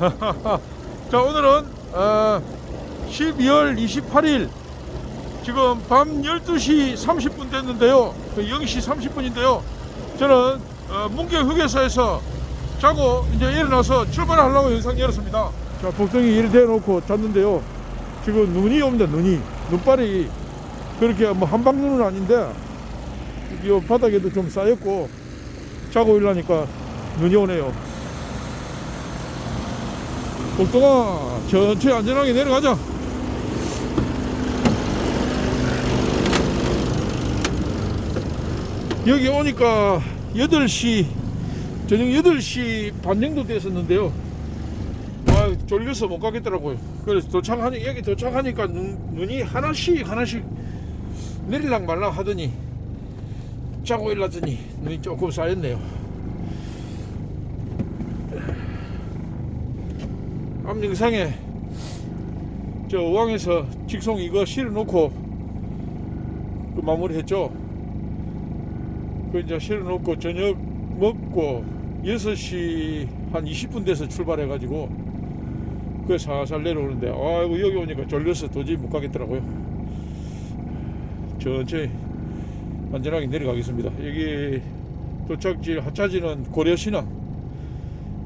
자, 오늘은 어, 12월 28일 지금 밤 12시 30분 됐는데요. 그 0시 30분인데요. 저는 어, 문경 휴게소에서 자고 이제 일어나서 출발하려고 영상 열었습니다. 자, 복덩이 이리 대놓고 잤는데요. 지금 눈이 옵니다. 눈이 눈발이 그렇게 뭐 한방눈은 아닌데 이 바닥에도 좀 쌓였고 자고 일어나니까 눈이 오네요. 복동아 천천히 안전하게 내려가자. 여기 오니까 8시 저녁 8시 반 정도 됐었는데요. 아 졸려서 못 가겠더라고요. 그래서 도착하니 여기 도착하니까 눈, 눈이 하나씩 하나씩 내릴랑 말랑 하더니 자고 일어났더니 눈이 조금 쌓였네요. 앞영상에 저 어항에서 직송 이거 실어놓고 그 마무리했죠. 그 이제 실어놓고 저녁 먹고 6시 한 20분 돼서 출발해가지고 그 살살 내려오는데 아이고 여기 오니까 졸려서 도저히 못 가겠더라고요. 천천히 안전하게 내려가겠습니다. 여기 도착지 하차지는 고려신항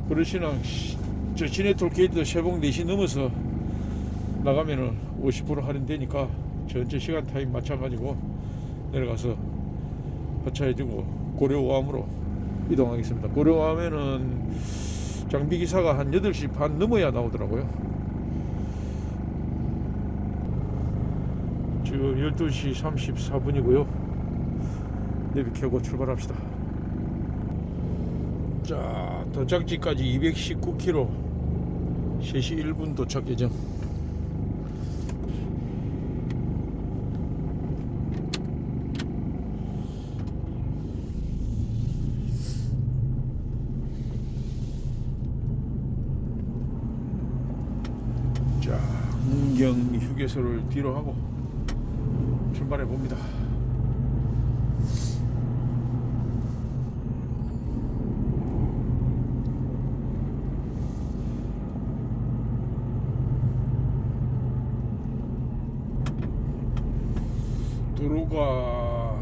고려신항 시- 저 진해톨 게이트도 새벽 4시 넘어서 나가면은 50% 할인되니까 전체 시간 타임 맞춰가지고 내려가서 하차해주고 고려오암으로 이동하겠습니다. 고려오암에는 장비기사가 한 8시 반 넘어야 나오더라고요. 지금 12시 34분이고요. 내비 켜고 출발합시다. 자, 도착지까지 219km. 3시 1분 도착 예정. 자, 문경 휴게소를 뒤로 하고 출발해 봅니다. 도로가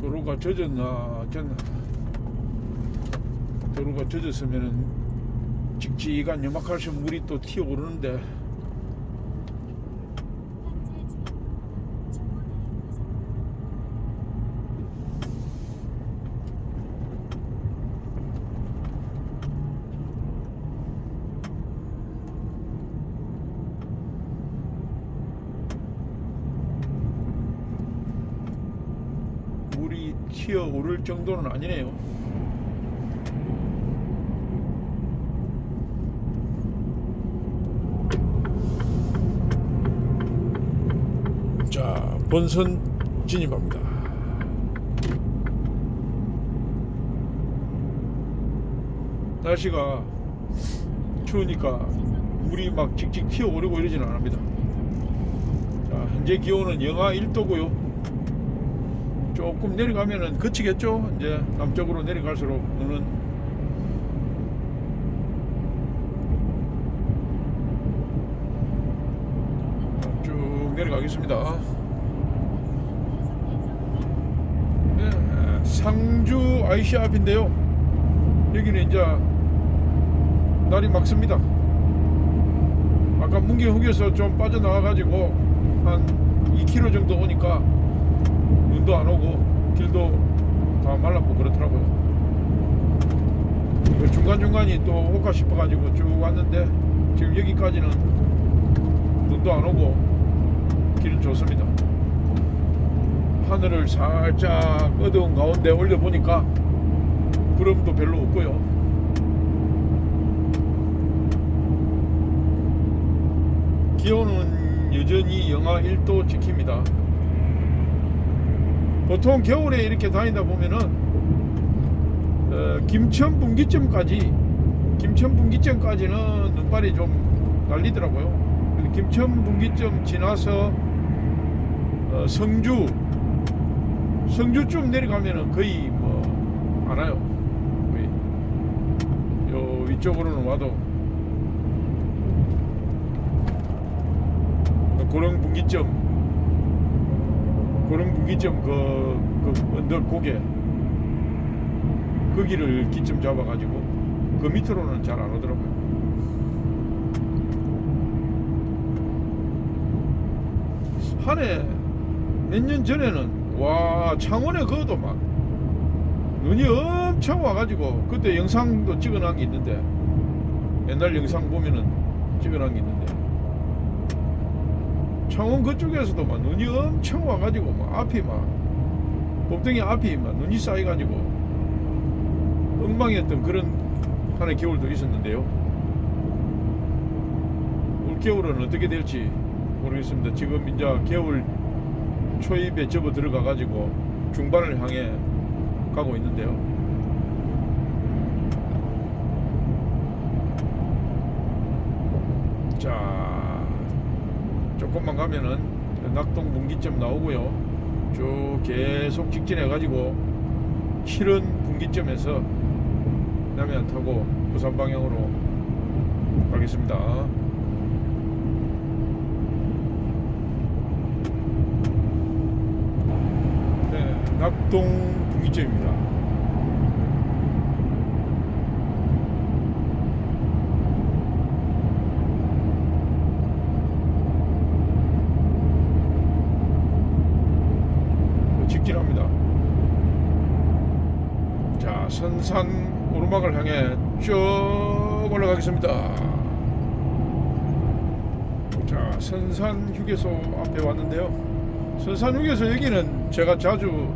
도로가 젖었나 젖나 도로가 젖었으면은 직지간 염막칼슘 물이 또 튀어오르는데 물이 튀어 오를 정도는 아니네요. 자, 본선 진입합니다. 날씨가 추우니까 물이 막 직직 튀어오르고 이러지는 않습니다. 자, 현재 기온은 영하 1도고요. 조금 내려가면은 그치겠죠. 이제 남쪽으로 내려갈수록 눈은 쭉 내려가겠습니다. 네, 상주 IC 앞인데요. 여기는 이제 날이 맑습니다. 아까 문경 후기에서 좀 빠져나와 가지고 한 2km 정도 오니까 눈도 안 오고 길도 다 말랐고 그렇더라고요. 그 중간중간이 또 올까 싶어가지고 쭉 왔는데 지금 여기까지는 눈도 안 오고 길은 좋습니다. 하늘을 살짝 어두운 가운데 올려보니까 구름도 별로 없고요. 기온은 여전히 영하 1도 지킵니다. 보통 겨울에 이렇게 다니다 보면은 어, 김천 분기점까지 김천 분기점까지는 눈발이 좀 날리더라고요. 김천 분기점 지나서 어, 성주 성주쯤 내려가면은 거의 뭐 안 와요. 거의 요 위쪽으로는 와도 고령 분기점 고령 분기점 그, 그 언덕 고개 거기를 기점 잡아가지고 그 밑으로는 잘 안 오더라고요. 한 해 몇 년 전에는 와 창원에 그것도 막 눈이 엄청 와가지고 그때 영상도 찍어놓은 게 있는데 옛날 영상 보면은 찍어놓은 게 있는데 창원 그쪽에서도 막 눈이 엄청 와가지고 막 앞이 막 복덩이 앞이 막 눈이 쌓여가지고 엉망이었던 그런 한해 겨울도 있었는데요. 올 겨울은 어떻게 될지 모르겠습니다. 지금 이제 겨울 초입에 접어 들어가 가지고 중반을 향해 가고 있는데요. 자, 조금만 가면은 낙동 분기점 나오고요. 쭉 계속 직진해 가지고 실은 분기점에서 남해안 타고 부산 방향으로 가겠습니다. 네, 낙동 분기점입니다. 자, 선산 오르막을 향해 쭉 올라가겠습니다. 자, 선산 휴게소 앞에 왔는데요. 선산 휴게소 여기는 제가 자주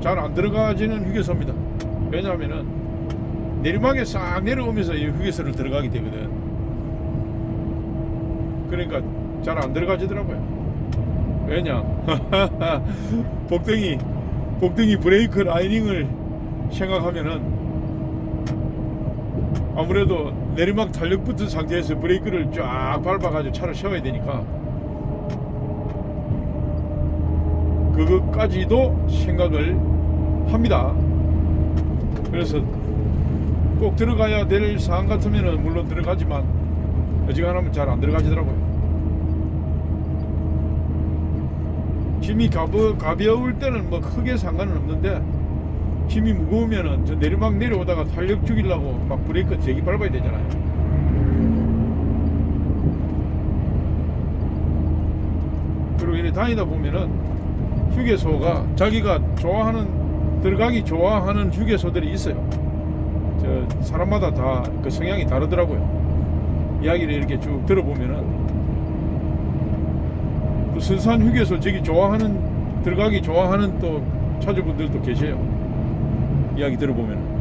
잘 안 들어가지는 휴게소입니다. 왜냐하면은 내리막에 싹 내려오면서 이 휴게소를 들어가게 되거든. 그러니까 잘 안 들어가지더라고요. 왜냐? 복덩이 복덩이 브레이크 라이닝을 생각하면은 아무래도 내리막 탄력 붙은 상태에서 브레이크를 쫙 밟아가지고 차를 세워야 되니까 그것까지도 생각을 합니다. 그래서 꼭 들어가야 될 사항 같으면은 물론 들어가지만 어지간하면 잘 안 들어가지더라고요. 힘이 가벼, 가벼울 때는 뭐 크게 상관은 없는데 힘이 무거우면은 저 내리막 내려오다가 탄력 죽이려고 막 브레이크 제기 밟아야 되잖아요. 그리고 이렇게 다니다 보면은 휴게소가 자기가 좋아하는 들어가기 좋아하는 휴게소들이 있어요. 저 사람마다 다 그 성향이 다르더라고요. 이야기를 이렇게 쭉 들어보면은 또 선산 휴게소 저기 좋아하는 들어가기 좋아하는 또 차주분들도 계세요. 이야기 들어보면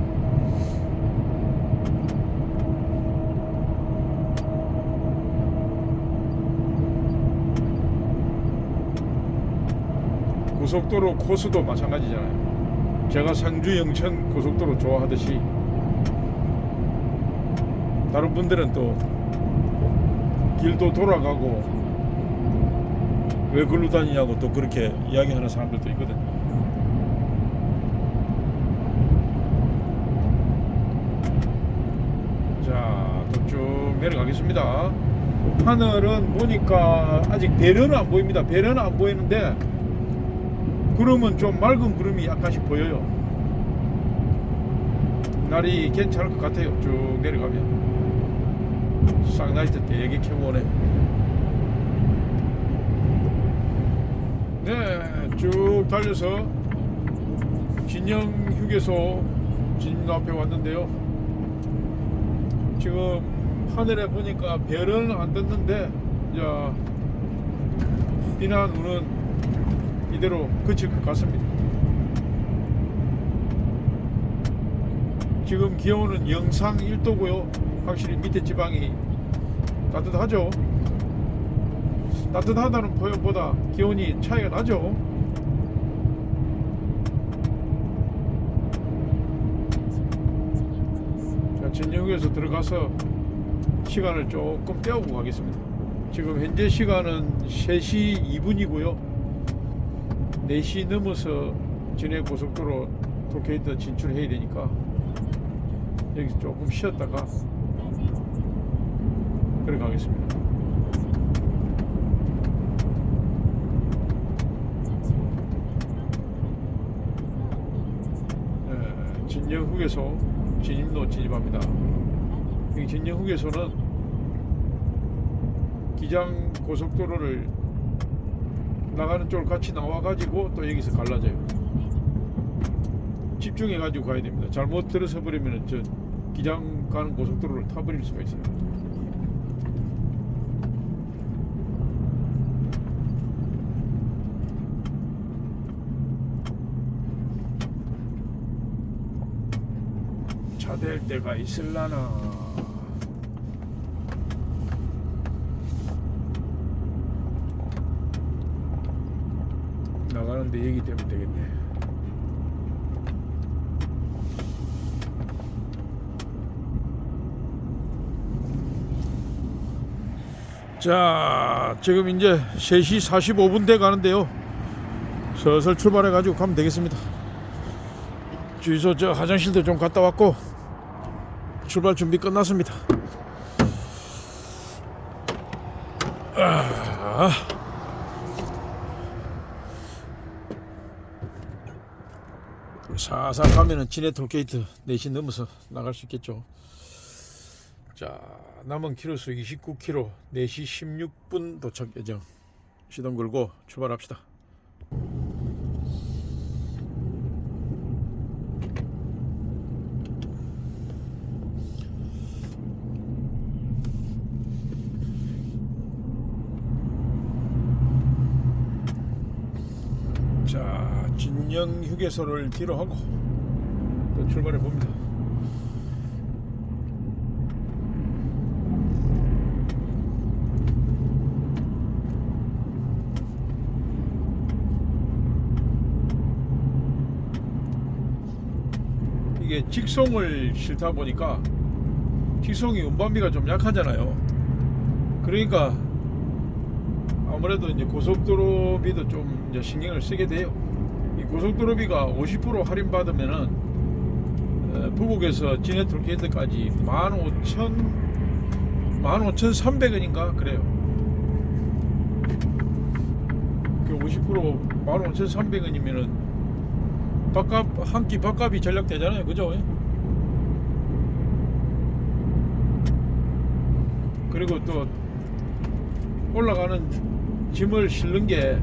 고속도로 코스도 마찬가지잖아요. 제가 상주 영천 고속도로 좋아하듯이 다른 분들은 또 길도 돌아가고 왜 글로 다니냐고 또 그렇게 이야기하는 사람들도 있거든요. 자, 또 쭉 내려가겠습니다. 하늘은 보니까 아직 배려는 안 보입니다. 배려는 안 보이는데 구름은 좀 맑은 구름이 약간씩 보여요. 날이 괜찮을 것 같아요. 쭉 내려가면. 쌍라이트 되게 켜고 오네. 네, 쭉 달려서 진영 휴게소 진입로 앞에 왔는데요. 지금 하늘에 보니까 별은 안 떴는데, 자, 비나 눈은 이대로 그칠 것 같습니다. 지금 기온은 영상 1도고요. 확실히 밑에 지방이 따뜻하죠. 따뜻하다는 표현보다 기온이 차이가 나죠. 자, 진영에서 들어가서 시간을 조금 때우고 가겠습니다. 지금 현재 시간은 3시 2분이고요. 4시 넘어서 진해 고속도로 도쿄에다 진출해야 되니까 여기서 조금 쉬었다가 그래 가겠습니다. 예, 진영후에서 진입로 진입합니다. 이 진영후에서는 기장 고속도로를 나가는 쪽을 같이 나와가지고 또 여기서 갈라져요. 집중해가지고 가야 됩니다. 잘못 들어서 버리면 저 기장 가는 고속도로를 타버릴 수가 있어요. 차댈 때가 있을라나. 나 가는데 얘기 때문에 되겠네. 자, 지금 이제 3시 45분 돼 가는데요. 슬슬 출발해 가지고 가면 되겠습니다. 주유소 저 화장실도 좀 갔다 왔고 출발 준비 끝났습니다. 아. 사살 가면은 진해 톨게이트 4시 넘어서 나갈 수 있겠죠. 자, 남은 키로수 29km, 4시 16분 도착 예정. 시동 걸고 출발합시다. 자, 진영 휴게소를 뒤로 하고 또 출발해 봅니다. 이게 직송을 싫다 보니까 직송이 운반비가 좀 약하잖아요. 그러니까 아무래도 이제 고속도로비도 좀 이제 신경을 쓰게 돼요. 이 고속도로비가 50% 할인 받으면은 어, 부곡에서 진해 톨게이트까지 15,000 15,300원인가 그래요. 그50% 15,300원이면은 밥값 한 끼 밥값이 전략되잖아요, 그죠? 그리고 또 올라가는 짐을 실는 게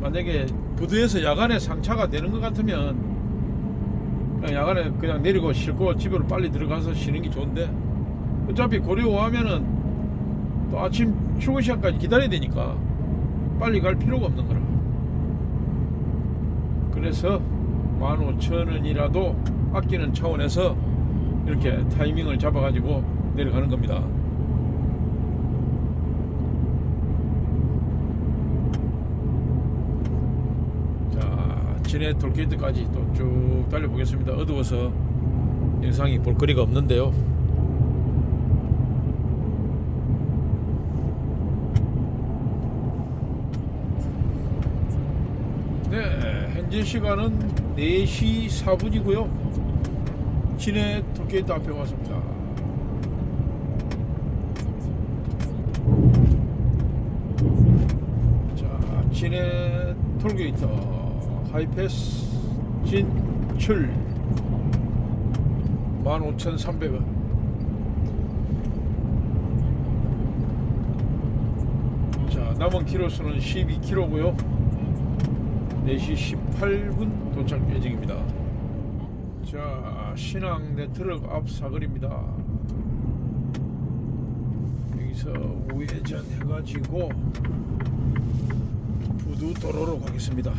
만약에 부두에서 야간에 상차가 되는 것 같으면 그냥 야간에 그냥 내리고 싣고 집으로 빨리 들어가서 쉬는 게 좋은데 어차피 고려 하면은 또 아침 출근 시간까지 기다려야 되니까 빨리 갈 필요가 없는 거라. 그래서 15,000원이라도 아끼는 차원에서 이렇게 타이밍을 잡아가지고 내려가는 겁니다. 자, 진해 톨게이트까지 또 쭉 달려보겠습니다. 어두워서 영상이 볼거리가 없는데요. 네, 현재 시간은 4시 4분이고요. 진해 톨게이트 앞에 왔습니다. 자, 진해 톨게이트 하이패스 진출 15,300원. 자, 남은 키로수는 12km고요. 4시 18분 도착 예정입니다. 자, 신항 네트워크 앞 사거리입니다. 여기서 우회전 해가지고 부두 도로로 가겠습니다.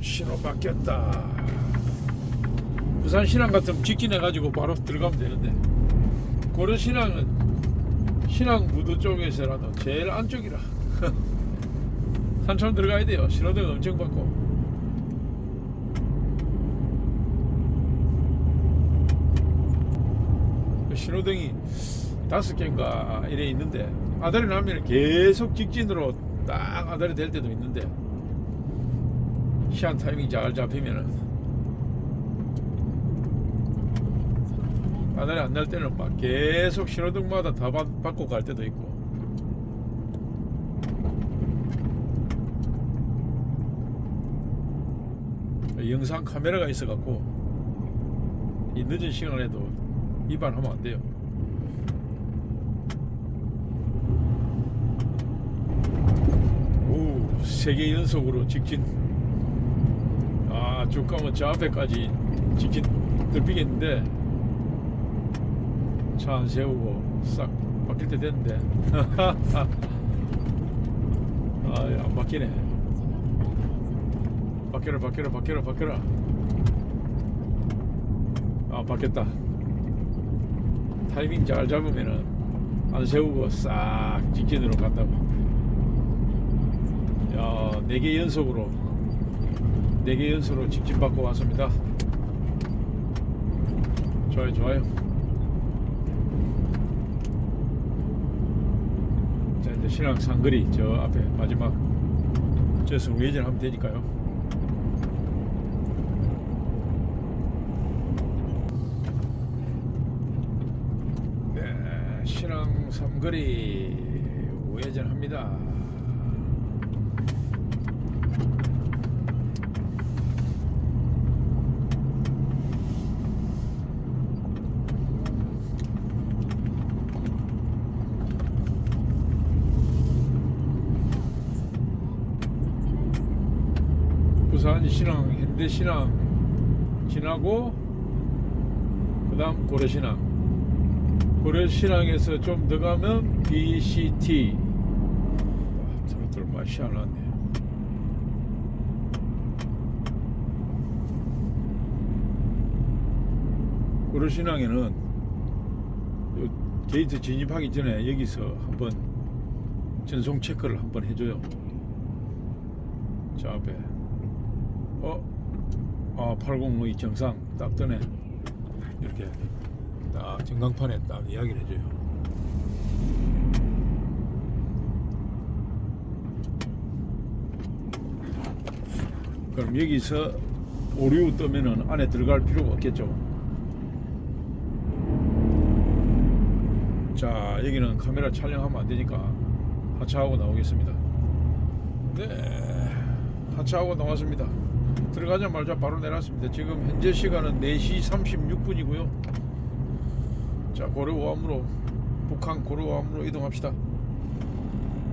신호 바뀌었다. 부산 신항 같으면 직진해 가지고 바로 들어가면 되는데 고려 신항은 신앙 무도 쪽에서라도 제일 안쪽이라. 산처럼 들어가야 돼요. 신호등 엄청 받고. 그 신호등이 다섯 개인가 이래 있는데 아다리 나면 계속 직진으로 딱 아다리 될 때도 있는데 시한 타이밍 잘 잡히면은 아다리 안날 때는 막 계속 신호등마다 다 받, 받고 갈 때도 있고 영상 카메라가 있어 갖고 이 늦은 시간에도 위반하면 안 돼요. 오, 세개 연속으로 직진. 아, 쭉 가면 저 앞에까지 직진 들피겠는데 차 안 세우고 싹 바뀔 때 됐는데. 아, 안 바뀌네. 바뀌라, 바뀌라, 바뀌라, 바뀌라. 아, 바뀌었다. 타이밍 잘 잡으면은 안 세우고 싹 직진으로 간다고. 야, 네개 연속으로 네개 연속으로 직진 받고 왔습니다. 좋아요, 좋아요. 자, 이제 신랑 상거리 저 앞에 마지막 저에서 우회전 하면 되니까요. 네, 신앙 삼거리 우회전합니다. 부산 신앙, 현대 신앙 지나고 그다음 고려 신앙. 고려 신앙에서 좀 더 가면 BCT. 아, 트로트를 맛이 안 났네. 고려 신앙에는 요 게이트 진입하기 전에 여기서 한번 전송 체크를 한번 해줘요. 저 앞에 어? 아, 802 정상 딱 뜨네. 이렇게 딱 전광판에 딱 이야기를 해줘요. 그럼 여기서 오류 뜨면은 안에 들어갈 필요가 없겠죠. 자, 여기는 카메라 촬영하면 안 되니까 하차하고 나오겠습니다. 네, 하차하고 나왔습니다. 들어가자마자 바로 내놨습니다. 지금 현재 시간은 4시 36분이고요. 자, 고려오암으로 북한 고려오암으로 이동합시다.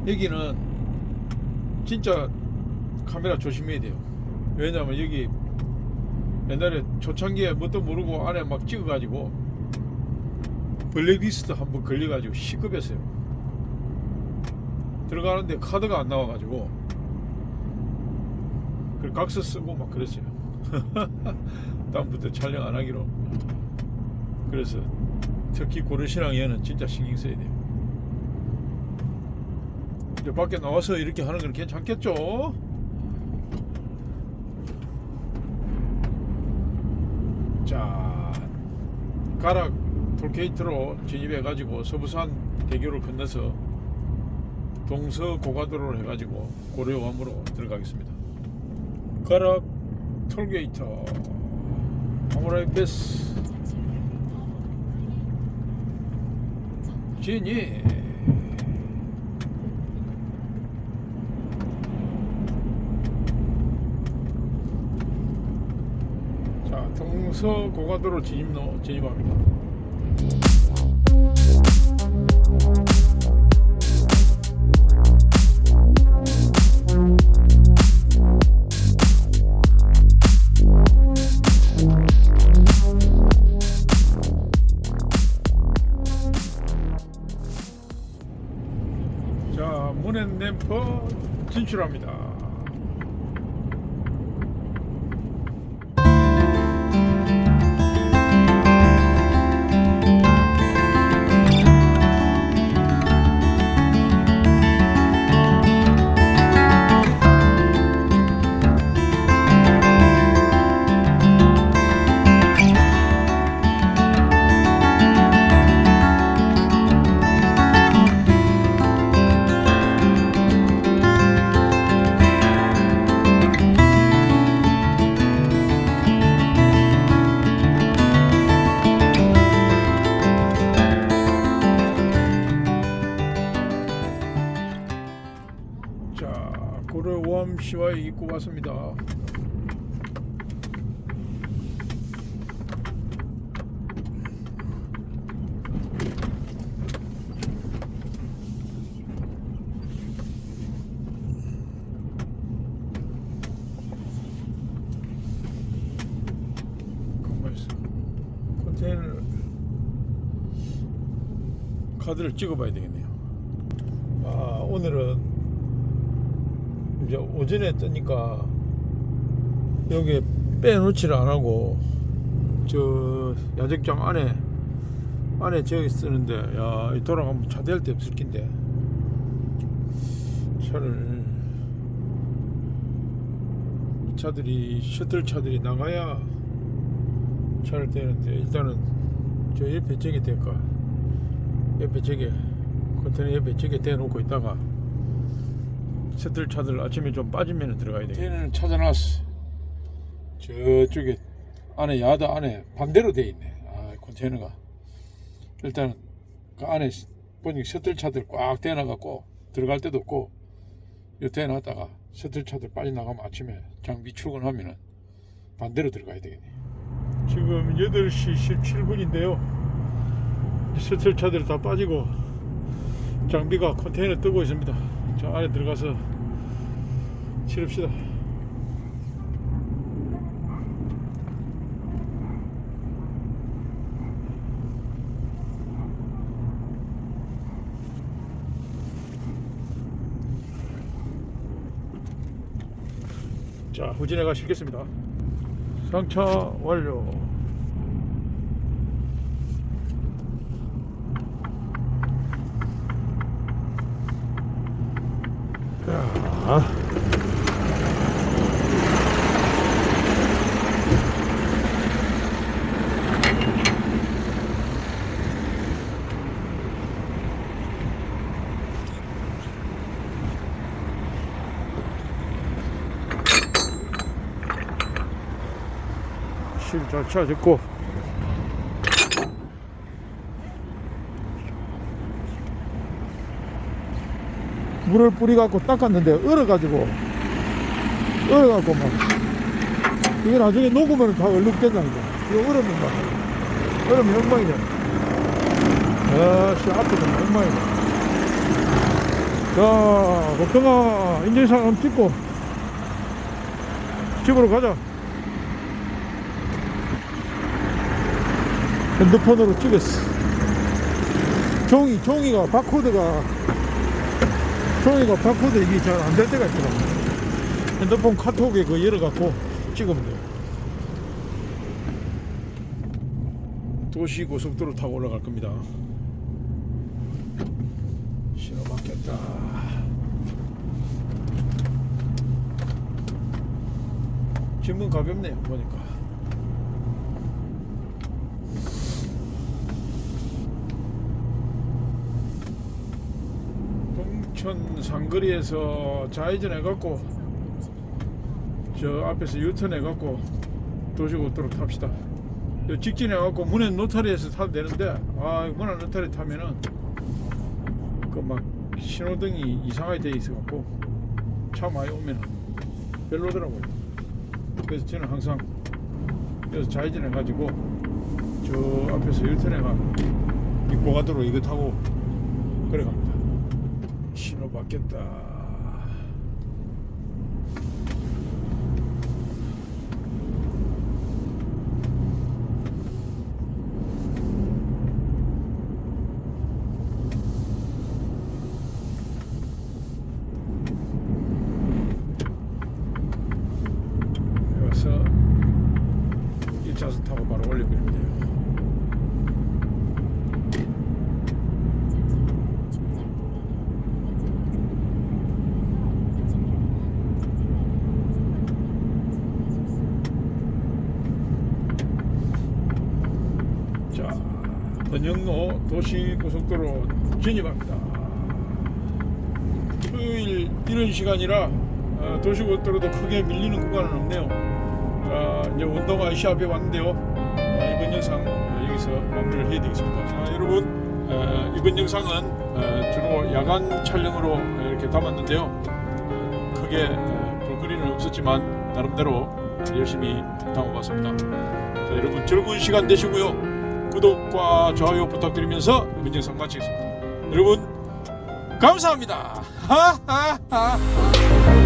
여기는 진짜 카메라 조심해야 돼요. 왜냐면 여기 옛날에 초창기에 뭣도 모르고 안에 막 찍어가지고 블랙리스트 한번 걸려가지고 시급했어요. 들어가는데 카드가 안 나와가지고 그 각서 쓰고 막 그랬어요. 다음부터 촬영 안 하기로. 그래서 특히 고려신앙에는 진짜 신경 써야 돼요. 이제 밖에 나와서 이렇게 하는 건 괜찮겠죠? 자, 가락 톨게이트로 진입해가지고 서부산 대교를 건너서 동서 고가도로를 해가지고 고려암으로 들어가겠습니다. 가락 톨게이트 아무라이 베스. 진입 자 동서 고가도로 진입로 진입합니다. 진출합니다. 왔습니다. 컨테이너 카드를 찍어봐야 되겠네요. 아 오늘은 이제 오 전에 뜨니까 여기에 빼놓지를 안 하고 저 야적장 안에 안에 저기 쓰는데 야이 돌아가면 차 댈 데 없을 낀데. 차를 이 차들이 셔틀 차들이 나가야 차를 떼는데 일단은 저 옆에 저기 대까? 옆에 저기 컨테이너 옆에 저기 대놓고 있다가 셔틀 차들 아침에 좀 빠지면 들어가야 돼. 컨테이너는 찾아놨어. 저쪽에 안에 야드 안에 반대로 돼 있네. 아 컨테이너가 일단 그 안에 보니까 셔틀 차들 꽉 대놔갖고 들어갈 데도 없고 요 대놨다가 셔틀 차들 빨리 나가면 아침에 장비 출근하면은 반대로 들어가야 되겠네. 지금 8시 17분인데요. 셔틀 차들 다 빠지고 장비가 컨테이너 뜨고 있습니다. 저 안에 들어가서 치릅시다. 자, 후진해가 실겠습니다. 상차 완료. 자. 실잘 찾았 물을 뿌려갖고 닦았는데 얼어가지고 얼어갖고 막. 이게 나중에 녹으면 다 얼룩된다니까. 이거 얼으면 막 얼으면 엉망이잖아 아씨 앞에서 엉망이다 자 복동아 인증샷 찍고 집으로 가자. 핸드폰으로 찍었어. 종이 종이가 바코드가 종이가 바코드 이게 잘 안 될 때가 있더라고 핸드폰 카톡에 그 열어갖고 찍으면 돼요. 도시 고속도로 타고 올라갈 겁니다. 신호 바뀌었다. 짐은 가볍네요 보니까 동천 상거리에서 좌회전 해갖고 저 앞에서 유턴 해갖고 도시고속도로 탑시다. 요 직진 해 갖고 문해 노타리에서 타도 되는데 아 문해 노타리 타면은 그 막 신호등이 이상하게 돼 있어 갖고 차 많이 오면은 별로더라고요. 그래서 저는 항상 여기서 좌회전 해 가지고 저 앞에서 유턴 해가 이 고가도로 이거 타고 그래 갑니다 신호 바뀌었다. 여기서 1차선 타고 바로 올려버리면 돼요. 자, 번영로 도시 고속도로 진입합니다. 토요일 이런 시간이라 어, 도시 고속도로도 크게 밀리는 구간은 없네요. 자, 이제 운동화 시합에 왔는데요. 어, 이번 영상 어, 여기서 마무리를 해야 되겠습니다. 자, 여러분 이번 영상은 어, 주로 야간 촬영으로 이렇게 담았는데요. 크게 볼거리는 없었지만 나름대로 열심히 담아봤습니다. 자, 여러분 즐거운 시간 되시고요. 구독과 좋아요 부탁드리면서 문정상 마치겠습니다. 여러분 감사합니다. 하하하.